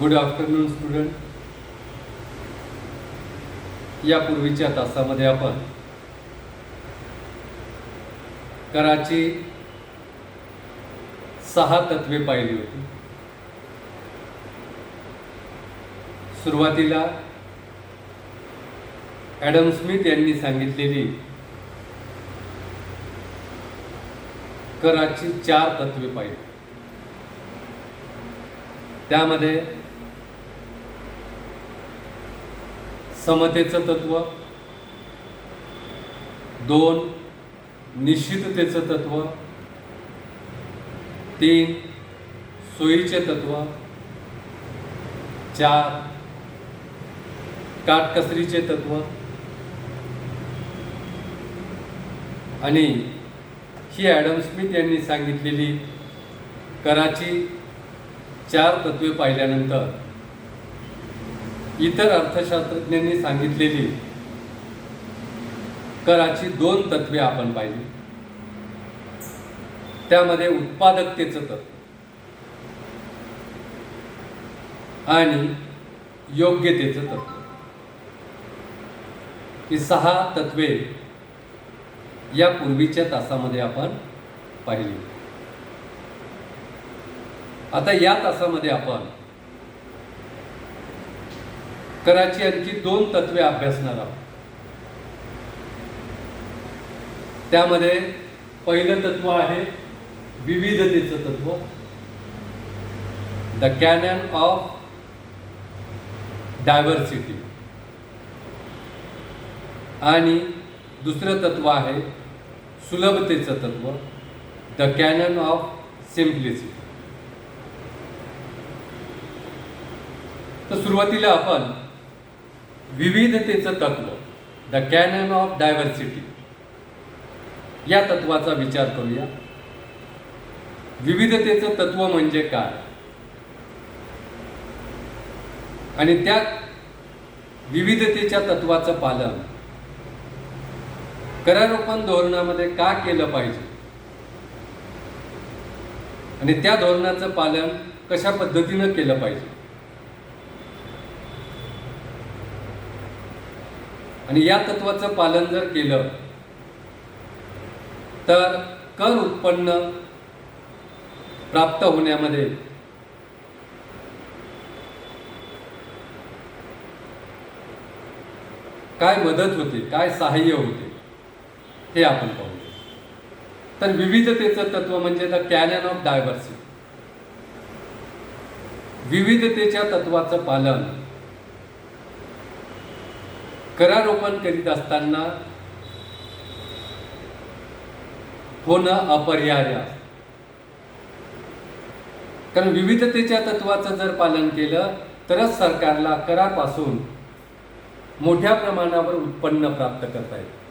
Good afternoon student यापूर्वीच्या तासामध्ये आपण कराची सहा तत्वे पाहिली होती. सुरुवातीला ॲडम स्मिथ यांनी सांगितलेली कराची चार तत्वे पाहिली. त्यामध्ये समतेचं तत्व दोन निश्चिततेचं तत्व तीन सोयीचे तत्व चार काटकसरीचे तत्व. आणि ही ॲडम स्मिथ यांनी सांगितलेली कराची चार तत्वे पाहिल्यानंतर इतर अर्थशास्त्रज्ञांनी सांगितलेली कराची दोन तत्वे आपण पाहिली. त्यामध्ये उत्पादकतेचं तत्व आणि योग्यतेचं तत्व. ही सहा तत्वे या पूर्वीच्या तासामध्ये आपण पाहिली. आता या तासामध्ये आपण कराची यांची दोन तत्वे अभ्यासणार आहोत. त्यामध्ये पहिलं तत्व आहे विविधतेचं तत्व. द कॅनन ऑफ डायव्हर्सिटी आणि दुसरं तत्व आहे सुलभतेचं तत्व द कॅनन ऑफ सिम्प्लिसिटी तर सुरुवातीला आपण विविधतेचं तत्व द कॅनन ऑफ डायव्हर्सिटी या तत्वाचा विचार करूया. विविधतेचं तत्व म्हणजे काय? आणि त्या विविधतेच्या तत्वाचं पालन करारोपण धोरणामध्ये का केलं पाहिजे? आणि त्या धोरणाचं पालन कशा पद्धतीनं केलं पाहिजे? आणि या तत्वाचं पालन जर केलं तर कर उत्पन्न प्राप्त होण्यामध्ये काय मदत होते काय सहाय्य होते? हे आपण पाहू तर विविधतेचं तत्व म्हणजे द कॅनन ऑफ डायव्हर्सिटी विविधतेच्या तत्वाचं पालन करारोपण करीत असताना होणं अपरिहार्य कारण विविधतेच्या तत्वाचं जर पालन केलं तरच सरकारला करापासून मोठ्या प्रमाणावर उत्पन्न प्राप्त करता येईल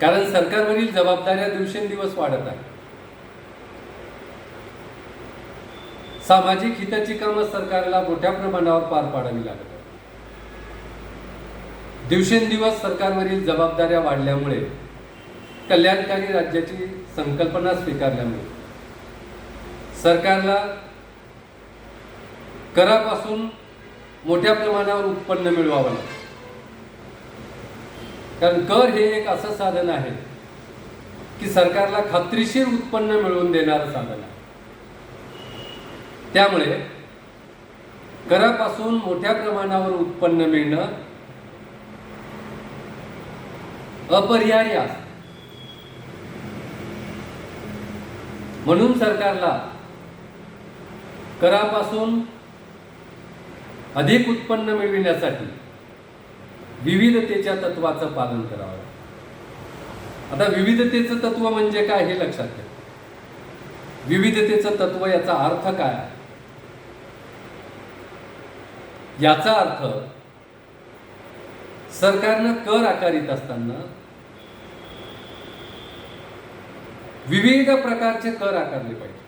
कारण सरकारवरील जबाबदाऱ्या दिवसेंदिवस वाढत आहेत. सामाजिक हिताची कामं सरकारला मोठ्या प्रमाणावर पार पाडावी लागत आहेत दिवसेंदिवस सरकारवरील जबाबदाऱ्या वाढल्यामुळे कल्याणकारी राज्याची संकल्पना स्वीकारल्यामुळे सरकारला करापासून मोठ्या प्रमाणावर उत्पन्न मिळवावं लागतं. कारण कर हे एक असं साधन आहे की सरकारला खात्रीशीर उत्पन्न मिळवून देणारं साधन आहे. त्यामुळे करापासून मोठ्या प्रमाणावर उत्पन्न मिळणं अपरिहार्य म्हणून सरकारला करापासून अधिक उत्पन्न मिळविण्यासाठी विविधतेच्या तत्वाचं पालन करावं. आता विविधतेचं तत्व म्हणजे काय हे लक्षात घ्या. विविधतेचं तत्व याचा अर्थ काय याचा अर्थ सरकारनं कर आकारित असताना विविध प्रकारचे कर आकारले पाहिजे.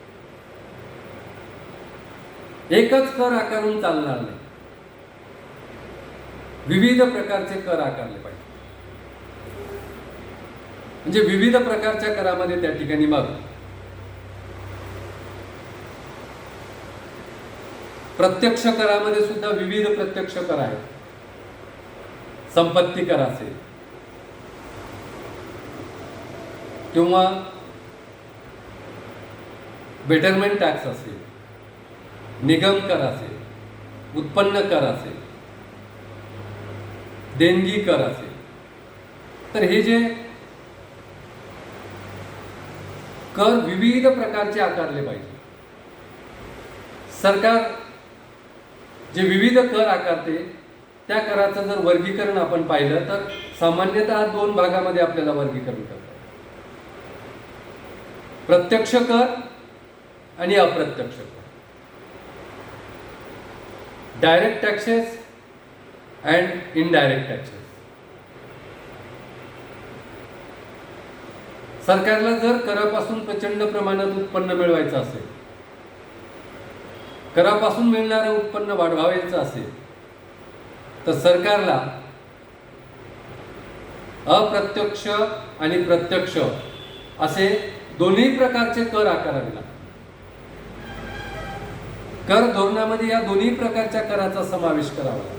एकच कर आकारून चालणार नाही. विविध प्रकारचे कर आकारले पाहिजे. म्हणजे विविध प्रकारच्या करामध्ये त्या ठिकाणी मग प्रत्यक्ष करामध्ये सुद्धा विविध प्रत्यक्ष कर आहेत. संपत्ती कर असेल. किंवा बेटरमेंट टॅक्स असेल. निगम कर असेल. उत्पन्न कर असेल. देणगी कर असेल तर हे जे कर विविध प्रकारचे आकारले पाहिजे. सरकार जे विविध कर आकारते त्या कराचं जर वर्गीकरण आपण पाहिलं तर सामान्यतः दोन भागामध्ये आपल्याला वर्गीकरण करतात. प्रत्यक्ष कर आणि अप्रत्यक्ष कर. Direct taxes and indirect taxes. सरकारला जर करापासून प्रचंड प्रमाणात उत्पन्न मिळवायचं असेल करापासून मिळणारं उत्पन्न वाढवायचं असेल तर सरकारला अप्रत्यक्ष आणि प्रत्यक्ष असे दोन्ही प्रकारचे कर आकारावे लागतात कर धोरणामध्ये या दोन्ही प्रकारच्या कराचा समावेश करावा लागतो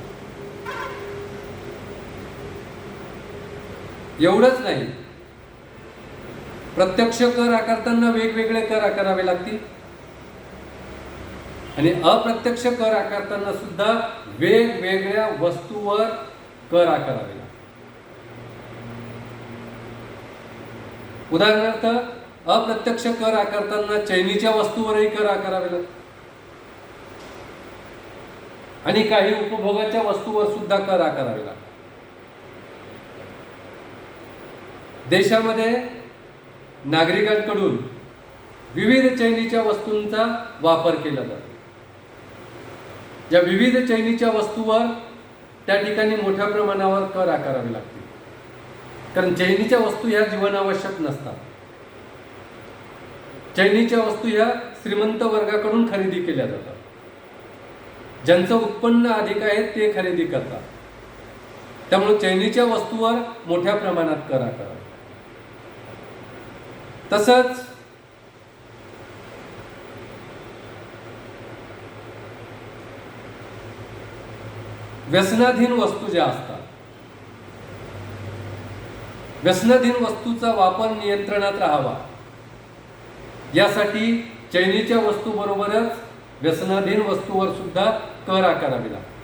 एवढंच नाही. प्रत्यक्ष कर आकारताना वेगवेगळे कर आकारावे लागतील. आणि अप्रत्यक्ष कर आकारताना सुद्धा वेगवेगळ्या वस्तूवर कर आकारावे लागतात उदाहरणार्थ अप्रत्यक्ष कर आकारताना चैनीच्या वस्तूवरही कर आकारावे लागतात आणि काही उपभोगाच्या वस्तूवर सुद्धा कर आकारावे लागतात देशामध्ये नागरिकांकडून विविध चैनीच्या वस्तूंचा वापर केला जातो. या विविध चैनीच्या वस्तूवर त्या ठिकाणी मोठ्या प्रमाणावर कर आकारावे लागतील. कारण चैनीच्या वस्तू ह्या जीवनावश्यक नसतात. चैनीच्या वस्तू ह्या श्रीमंत वर्गाकडून खरेदी केल्या जातात. ज्यांचं उत्पन्न अधिक आहे ते खरेदी करतात. त्यामुळे चैनीच्या वस्तूवर मोठ्या प्रमाणात कर आकारावा तसंच व्यसनाधीन वस्तू ज्या असतात व्यसनाधीन वस्तूचा वापर नियंत्रणात राहावा. यासाठी चैनीच्या वस्तूबरोबरच व्यसनाधीन वस्तूवर सुद्धा कर आकारावे लागतात.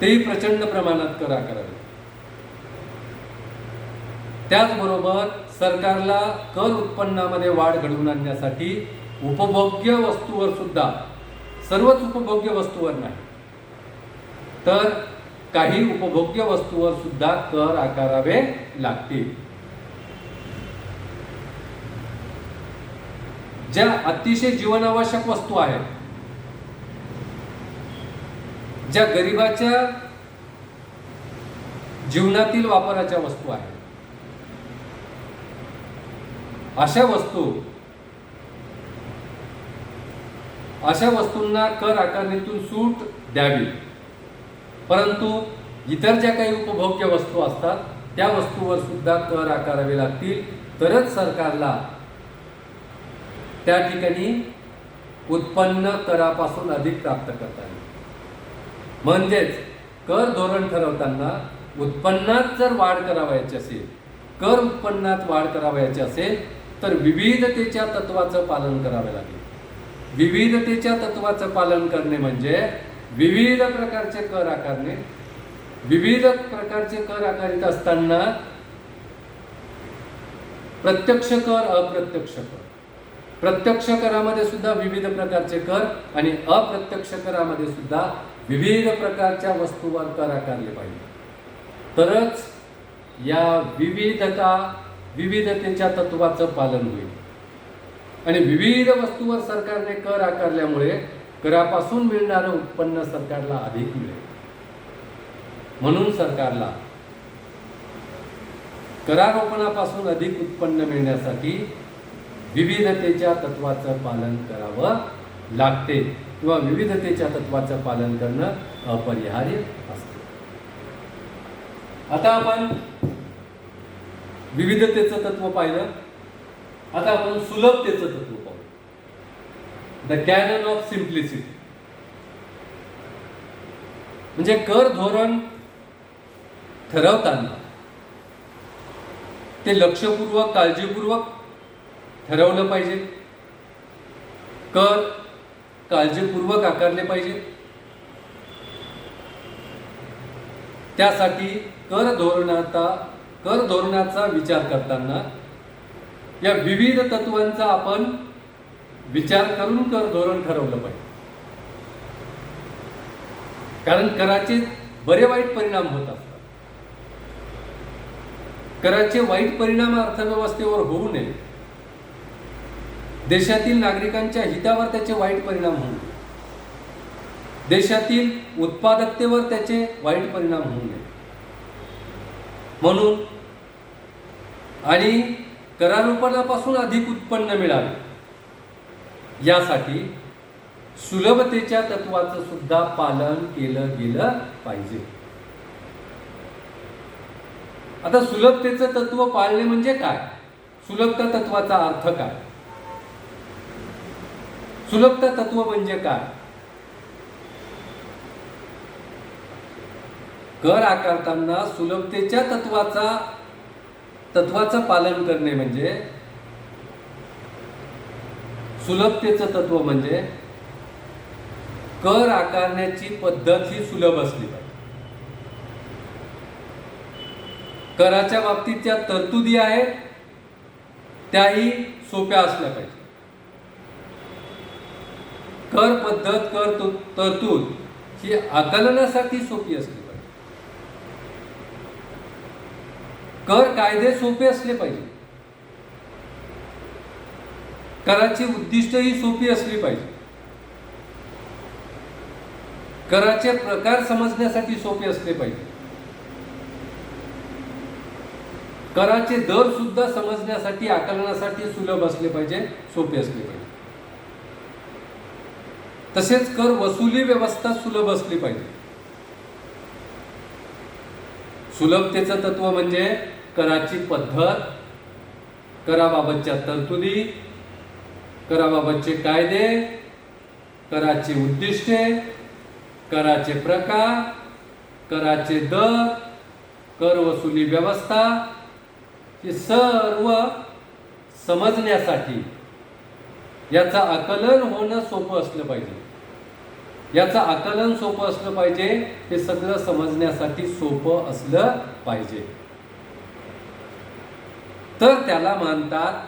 तेही प्रचंड प्रमाणात कर आकारावे त्याचबरोबर सरकारला कर उत्पन्नामध्ये वाढ घडवून आणण्यासाठी उपभोग्य वस्तूवर सुद्धा सर्वच उपभोग्य वस्तूवर नाही तर काही उपभोग्य वस्तूवर सुद्धा कर आकारावे लागतील. ज्या अतिशय जीवनावश्यक वस्तू आहेत ज्या गरिबाच्या जीवनातील वापराच्या वस्तू आहेत अशा वस्तू अशा वस्तूंना कर आकारणीतून सूट द्यावी. परंतु इतर ज्या काही उपभोग्य वस्तू असतात त्या वस्तूवर सुद्धा कर आकारावे लागतील. तरच सरकारला त्या ठिकाणी उत्पन्न करापासून अधिक प्राप्त करता येईल. म्हणजेच कर धोरण ठरवताना उत्पन्नात जर वाढ करावयाची असेल कर उत्पन्नात वाढ करावयाची असेल तर विविधतेच्या तत्वाचं पालन करावे लागेल. विविधतेच्या तत्वाचं पालन करणे म्हणजे विविध प्रकारचे कर आकारणे. विविध प्रकारचे कर आकारित असताना प्रत्यक्ष कर अप्रत्यक्ष कर. प्रत्यक्ष करामध्ये सुद्धा विविध प्रकारचे कर आणि अप्रत्यक्ष करामध्ये सुद्धा विविध प्रकारच्या वस्तूवर कर आकारले पाहिजे. तरच या विविधता विविधतेच्या तत्वाचं पालन होईल. आणि विविध वस्तूवर सरकारने कर आकारल्यामुळे करापासून मिळणारं उत्पन्न सरकारला अधिक मिळेल. म्हणून सरकारला करारोपणापासून अधिक उत्पन्न मिळण्यासाठी विविधतेच्या तत्वाचं पालन करावं लागते किंवा विविधतेच्या तत्वाचं पालन करणं अपरिहार्य असते. आता आपण विविधतेचं तत्व पाहिलं. आता आपण सुलभतेचं तत्व पाहू. द कॅनन ऑफ सिम्प्लिसिटी म्हणजे कर धोरण ठरवताना ते लक्षपूर्वक काळजीपूर्वक ठरवलं पाहिजे. कर काळजीपूर्वक आकारले पाहिजे. त्यासाठी कर धोरणाचा कर धोरणाचा विचार करताना या विविध तत्वांचा आपण विचार करून कर धोरण ठरवलं पाहिजे. कारण कराचे बरे वाईट परिणाम होत असतात. कराचे वाईट परिणाम अर्थव्यवस्थेवर होऊ नये. देशातील नागरिकांच्या हितावर त्याचे वाईट परिणाम होऊ नये. देशातील उत्पादकतेवर त्याचे वाईट परिणाम होऊ नये. म्हणून आणि करारोपणापासून अधिक उत्पन्न मिळावे. यासाठी सुलभतेच्या तत्वाचं सुद्धा पालन केलं गेलं पाहिजे. आता सुलभतेचं तत्व पाळणे म्हणजे काय? सुलभता तत्वाचा अर्थ काय? सुलभता तत्व म्हणजे काय? कर आकारताना सुलभतेच्या तत्वाचा तत्वाचं पालन करणे म्हणजे सुलभतेचं तत्व म्हणजे कर आकारण्याची पद्धत ही सुलभ असली पाहिजे. कराच्या बाबतीत ज्या तरतुदी आहेत त्याही सोप्या असल्या पाहिजे. कर पद्धत कर तरतूद ही आकलनासाठी सोपी असते पाहिजे कर कायदे सोपे असले पाहिजे. कराची उद्दिष्ट ही सोपी असली पाहिजे. कराचे प्रकार समजण्यासाठी सोपे असले पाहिजे. कराचे दर सुद्धा समजण्यासाठी आकलनासाठी सुलभ असले पाहिजे सोपे असले पाहिजे. तसेच कर वसुली व्यवस्था सुलभ असली पाहिजे. सुलभतेचं तत्व म्हणजे कराची पद्धत कराबाबतच्या तरतुदी कराबाबतचे कायदे कराची उद्दिष्टे कराचे प्रकार कराचे दर कर वसुली व्यवस्था हे सर्व समजण्यासाठी याचं आकलन होणं सोपं असलं पाहिजे. याचं आकलन सोपं असलं पाहिजे हे सगळं समजण्यासाठी सोपं असलं पाहिजे. तर त्याला मानतात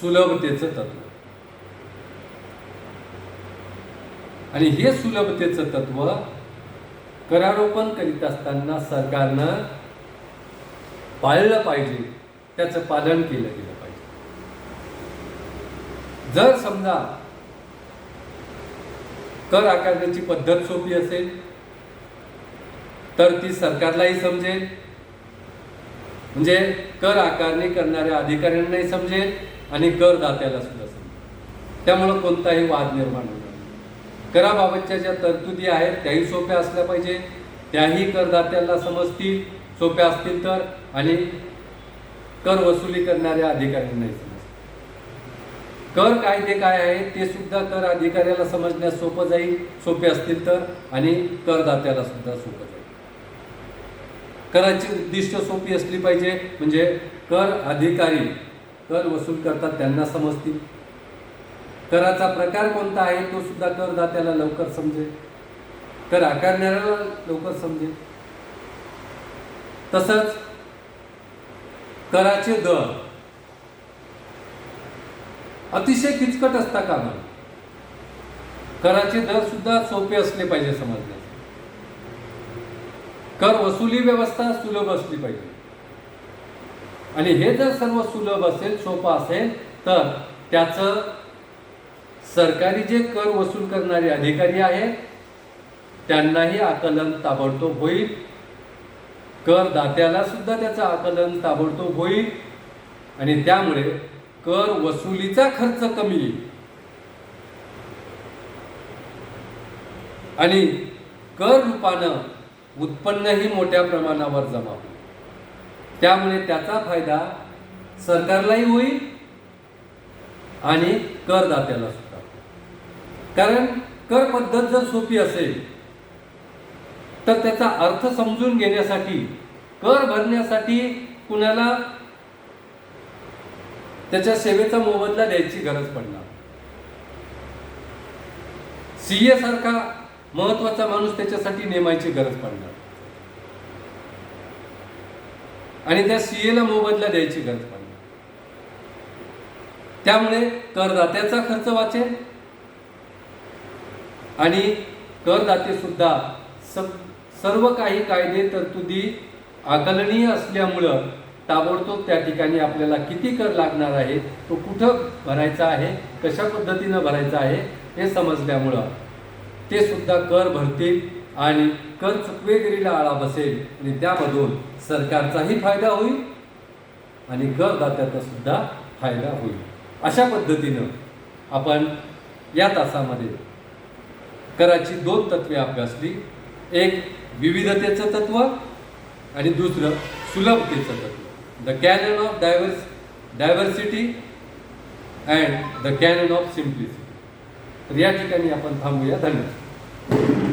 सुलभतेचं तत्व. आणि हे सुलभतेचं तत्व करारोपण करीत असताना सरकारनं पाळलं पाहिजे त्याचं पालन केलं गेलं पाहिजे. जर समजा कर आकारण्याची पद्धत सोपी असेल तर ती सरकारलाही समजेल म्हणजे कर आकारणी करणाऱ्या अधिकाऱ्यांनाही समजेल आणि करदात्याला सुद्धा समजेल. त्यामुळं कोणताही वाद निर्माण होणार नाही. कराबाबतच्या ज्या तरतुदी आहेत त्याही सोप्या असल्या पाहिजे. त्याही करदात्याला समजतील सोप्या असतील तर आणि कर वसुली करणाऱ्या अधिकाऱ्यांनाही समजतील. कर कायदे काय आहेत ते सुद्धा कर अधिकाऱ्याला समजण्यास सोपं जाईल सोपे असतील तर आणि करदात्याला सुद्धा सोपं जाईल. कराची उद्दिष्ट सोपी असली पाहिजे. म्हणजे कर अधिकारी कर वसूल करतात त्यांना समजतील. कराचा प्रकार कोणता आहे तो सुद्धा करदात्याला लवकर समजेल. कर आकारणाऱ्याला लवकर समजेल. तसंच कराचे दर. अतिशय किचकट असता कामा कराचे दर सुद्धा सोपे असले पाहिजे समजण्यास कर वसुली व्यवस्था सुलभ असली पाहिजे. आणि हे जर सर्व सुलभ असेल सोपं असेल तर त्याचं सरकारी जे कर वसूल करणारे अधिकारी आहेत त्यांनाही आकलन ताबडतोब होईल. करदात्याला सुद्धा त्याचं आकलन ताबडतोब होईल. आणि त्यामुळे कर वसुलीचा खर्च कमी येईल. आणि कर रूपानं उत्पन्नही मोठ्या प्रमाणावर जमा होईल. त्यामुळे त्याचा फायदा सरकारलाही होईल आणि करदात्याला सुद्धा कारण कर पद्धत जर सोपी असेल तर त्याचा अर्थ समजून घेण्यासाठी कर भरण्यासाठी कुणाला त्याच्या सेवेचा मोबदला द्यायची गरज पडणार. सीए सारखा महत्त्वाचा माणूस त्याच्यासाठी नेमायची गरज पडणार. आणि त्या सीएला मोबदला द्यायची गरज पडणार. त्यामुळे करदात्याचा खर्च वाचेल आणि करदाते सुद्धा सर्व काही कायदे तरतुदी आकलनीय असल्यामुळं ताबडतोब त्या ठिकाणी आपल्याला किती कर लागणार आहे तो कुठं भरायचा आहे कशा पद्धतीनं भरायचा आहे हे समजल्यामुळं ते सुद्धा कर भरतील आणि कर चुकवेगिरीला आळा बसेल आणि त्यामधून सरकारचाही फायदा होईल आणि करदात्याचा सुद्धा फायदा होईल. अशा पद्धतीनं आपण या तासामध्ये कराची दोन तत्वे अभ्यासली. एक विविधतेचं तत्व आणि दुसरं सुलभतेचं तत्व. The canon of diverse diversity and the canon of simplicity तर या ठिकाणी आपण थांबूया. धन्यवाद. Thank you.